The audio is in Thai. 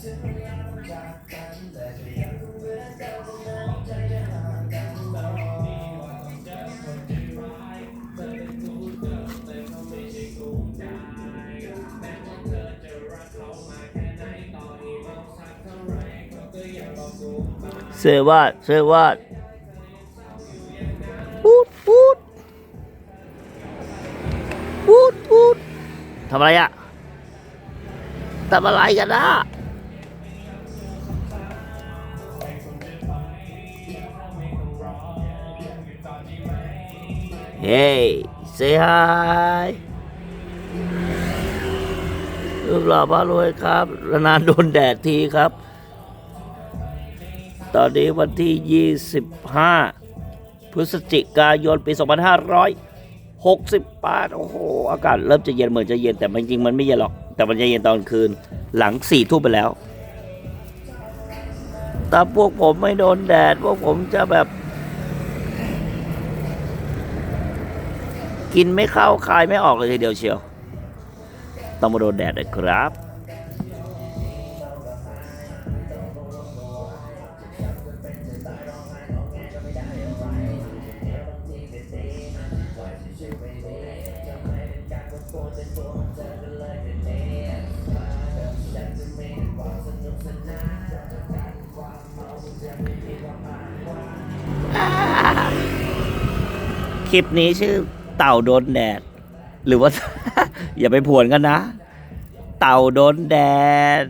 เซวาดเซวาดปูดปูดปูดปูดทำอะไรอะทำอะไรกันนะ เฮ้ย say hi รูปหล่อพระรวยครับนานโดนแดดทีครับ ตอนนี้วันที่ 25 พฤศจิกายน ปี 2568 โอ้โห อากาศเริ่มจะเย็นเหมือนจะเย็น แต่จริงๆมันไม่เย็นหรอก แต่มันจะเย็นตอนคืน หลังสี่ทุ่มไปแล้ว แต่พวกผมไม่โดนแดด พวกผมจะแบบ กินไม่เข้าคายไม่ออกเลยทีเดียวเชียว ต้องมาโดนแดดเลยครับ คลิปนี้ชื่อ เต่าโดนแดด หรือว่า อย่าไปผวนกันนะ เต่าโดนแดด